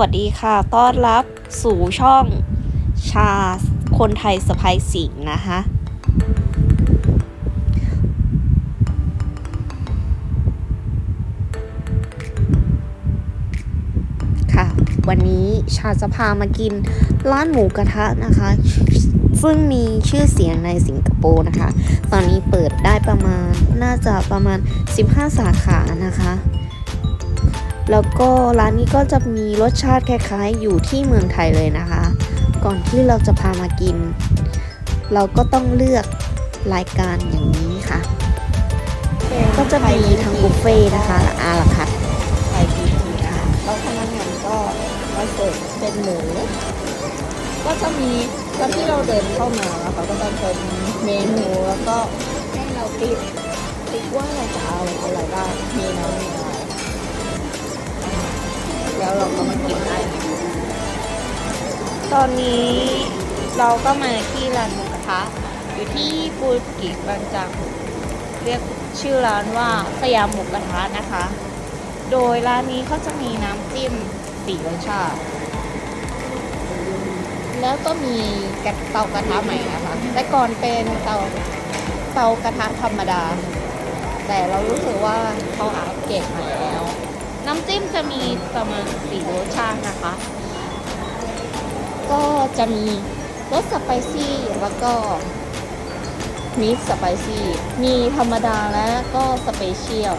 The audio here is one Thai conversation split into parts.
วัสดีค่ะ ต้อนรับสู่ช่องชาคนไทยสะพายสิงห์นะคะค่ะ วันนี้ชาจะพามากินร้านหมูกระทะนะคะ ซึ่งมีชื่อเสียงในสิงคโปร์นะคะ ตอนนี้เปิดได้ประมาณน่าจะประมาณ 15 สาขานะคะ แล้วก็ร้านนี้ก็จะมีรสชาติคล้ายๆ อยู่ที่เมืองไทยเลยนะคะ ก่อนที่เราจะพามากิน เราก็ต้องเลือกรายการอย่างนี้ค่ะ ก็จะมีทั้งบุฟเฟ่ต์นะคะและอาราคัตไทยพีทีค่ะแล้วพนักงานก็มาเสิร์ฟเป็นหมูก็จะมีตอนที่เราเดินเข้ามาเขาก็จะเป็นเมนูแล้วก็ให้เราติ๊กติ๊กว่าเราจะเอาอะไรบ้างมีน้ำมีอะไร แล้วเราก็มากินได้ตอนนี้เราก็มาที่ร้านหมูกระทะอยู่ที่ปูกิบางจากเรียกชื่อร้านว่าสยามหมูกระทะนะคะ โดยร้านนี้เขาจะมีน้ำจิ้มสี่รสชาติ แล้วก็มีกระเตากระทะใหม่นะคะ แต่ก่อนเป็นเตาเตากระทะธรรมดา แต่เรารู้สึกว่าเขาอัปเกรดใหม่แล้ว น้ำจิ้มจะมีประมาณสี่รสชาตินะคะ ก็จะมีรสสไปซี่แล้วก็มิกสไปซี่ มีธรรมดาและก็สเปเชียล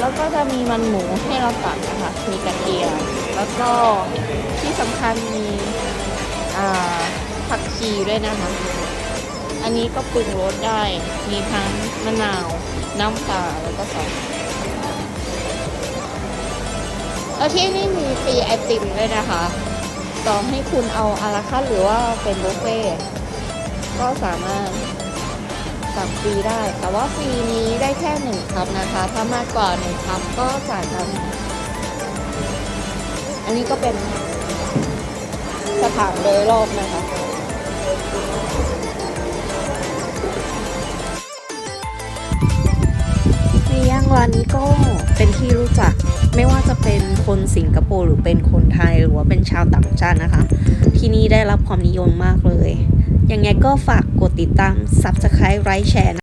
แล้วก็จะมีมันหมูให้เราตัดนะคะ มีกระเทียม แล้วก็ที่สำคัญมีผักชีด้วยนะคะ อันนี้ก็ปรุงรสได้ มีทั้งมะนาว น้ำปลาแล้วก็ซอสแล้วที่นี่มีฟรีไอติมด้วยนะคะต่อให้คุณเอาอาราคาร์หรือว่าเป็นบุฟเฟ่ก็สามารถสั่งฟรีได้ แต่ว่าฟรีนี้ได้แค่หนึ่งคัพนะคะ ถ้ามากกว่าหนึ่งคัพก็จ่ายกันอันนี้ก็เป็นสถานโดยรอบนะคะ ร้านนี้ก็เป็นที่รู้จักไม่ว่าจะเป็นคนสิงคโปร์หรือเป็นคนไทยหรือว่าเป็นชาวต่างชาตินะคะ ที่นี่ได้รับความนิยมมากเลย ยังไงก็ฝากกดติดตาม Subscribe ไลค์แชร์